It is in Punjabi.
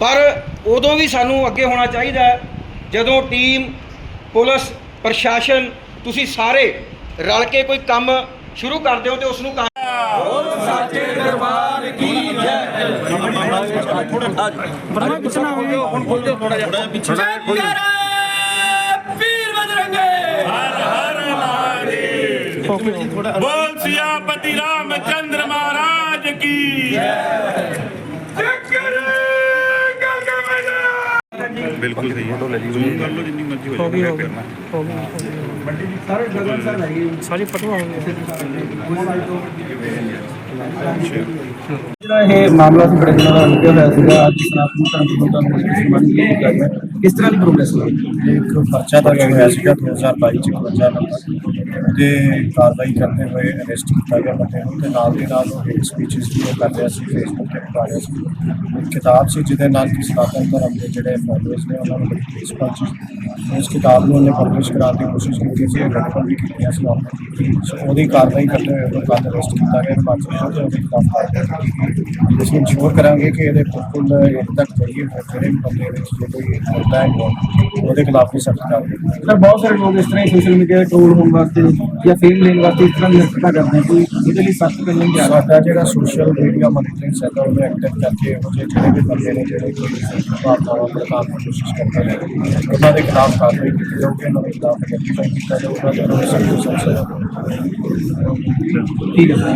ਪਰ ਉਦੋਂ ਵੀ ਸਾਨੂੰ ਅੱਗੇ ਹੋਣਾ ਚਾਹੀਦਾ ਜਦੋਂ ਟੀਮ, ਪੁਲਿਸ, ਪ੍ਰਸ਼ਾਸਨ, ਤੁਸੀਂ ਸਾਰੇ ਰਲ ਕੇ ਕੋਈ ਕੰਮ ਸ਼ੁਰੂ ਕਰਦੇ ਹੋ ਤੇ ਉਸ ਨੂੰ ਬੋਲ ਸਿਆਪਤੀ ਰਾਮ ਮਹਾਰਾਜ ਕੀ ਬਿਲਕੁਲ ਸਹੀ ਹੈ। ਜ਼ੂਮ ਕਰ ਲਓ ਜਿੰਨੀ ਮਰਜ਼ੀ ਹੋ ਜਾਏ ਮੈਂ ਕਰਨਾ। ਸਾਰੀ ਫਟਵਾ ਹੋ ਗਈ ਜਿਹੜਾ ਇਹ ਮਾਮਲਾ ਸੀ ਬੜੇ ਦਿਨਾਂ ਦਾ ਲੁਕਿਆ ਹੋਇਆ ਸੀਗਾ। ਅੱਜ ਸਨਾਤਨ ਧਰਮ ਤੋਂ ਤੁਹਾਨੂੰ ਸਨਮਾਨ ਕੀਤਾ ਗਿਆ। ਕਿਸ ਤਰ੍ਹਾਂ ਦੀ ਪ੍ਰੋਗਰੈਸ ਹੋਈ? ਇੱਕ ਪਰਚਾ ਦਰਜ ਹੋਇਆ ਸੀਗਾ 2022 ਚ 51 ਨੰਬਰ ਤੇ ਕਾਰਵਾਈ ਕਰਦੇ ਹੋਏ ਅਰੈਸਟ ਕੀਤਾ ਗਿਆ ਬੰਦੇ ਨੂੰ ਤੇ ਨਾਲ ਦੇ ਨਾਲ ਉਹ ਇੱਕ ਸਪੀਚਸ ਵੀ ਉਹ ਕਰ ਰਿਹਾ ਸੀ ਫੇਸਬੁੱਕ ਤੇ ਪਾ ਰਿਹਾ ਸੀ। ਇੱਕ ਕਿਤਾਬ ਸੀ ਜਿਹਦੇ ਨਾਲ ਕਿ ਸਨਾਤਨ ਧਰਮ ਦੇ ਜਿਹੜੇ ਫੋਲੋਅਰਸ ਨੇ ਉਹਨਾਂ ਨੂੰ ਬੜੀ ਰਿਸਪਾਂਸ ਉਸ ਕਿਤਾਬ ਨੂੰ ਉਹਨੇ ਪਬਲਿਸ਼ ਕਰਾਉਣ ਦੀ ਕੋਸ਼ਿਸ਼ ਕੀਤੀ ਸੀ ਰੈਫਰ ਵੀ ਕੀਤੀਆਂ ਸੀ ਉਹਨੇ ਸੋ ਉਹਦੀ ਕਾਰਵਾਈ ਕਰਦੇ ਹੋਏ ਉਹਨੂੰ ਕੱਲ੍ਹ ਅਰੈਸਟ ਕੀਤਾ ਗਿਆ ਹਿਮਾਚਲ ਤੋਂ ਤੇ ਕਾਰਵਾਈ ਕੀਤੀ ਗਈ। ਅਸੀਂ ਇੰਸ਼ੋਰ ਕਰਾਂਗੇ ਕਿ ਇਹਦੇ ਬਿਲਕੁਲ ਇੱਕ ਤੱਕ ਜਾਈਏ ਫਿਰ ਜਿਹੜੇ ਬੰਦੇ ਵਿੱਚ ਜੇ ਕੋਈ ਹੁੰਦਾ ਹੈ, ਉਹਦੇ ਖਿਲਾਫ ਵੀ ਸਖਤ ਕਾਰਵਾਈ ਬਹੁਤ ਸਾਰੇ ਲੋਕ ਇਸ ਤਰ੍ਹਾਂ ਹੀ ਸੋਸ਼ਲ ਮੀਡੀਆ ਤੇ ਟ੍ਰੋਲ ਹੋਣ ਵਾਸਤੇ ਜਾਂ ਫੇਮ ਲੈਣ ਵਾਸਤੇ ਇਸ ਤਰ੍ਹਾਂ ਦੀ ਹਰਕਤਾਂ ਕਰਦੇ ਕੋਈ ਇਹਦੇ ਲਈ ਸਖਤ ਕਾਨੂੰਨ ਤਿਆਰ ਹੈ ਸਾਡਾ ਜਿਹੜਾ ਸੋਸ਼ਲ ਮੀਡੀਆ ਮੋਨੀਟਰਿੰਗ ਸੈੱਲ ਉਹਨੂੰ ਐਕਟਿਵ ਕਰਕੇ ਜਿਹੇ ਜਿਹੜੇ ਵੀ ਬੰਦੇ ਨੇ ਜਿਹੜੇ ਕੋਈ ਭਾਵਨਾਵਾਂ ਪ੍ਰਦਾਨ ਦੀ ਕੋਸ਼ਿਸ਼ ਕਰਦੇ ਨੇ ਉਹਨਾਂ ਦੇ ਖਿਲਾਫ ਕਾਰਵਾਈ ਕੀਤੀ ਜਾਊਗੀ ਉਹਨਾਂ ਦੇ ਖਿਲਾਫ ਆਈਡੈਂਟੀਫਾਈ ਕੀਤਾ ਜਾਊਗਾ ਉਹਨਾਂ ਨੂੰ ਸਖਤ ਸਖਤ ਠੀਕ ਹੈ।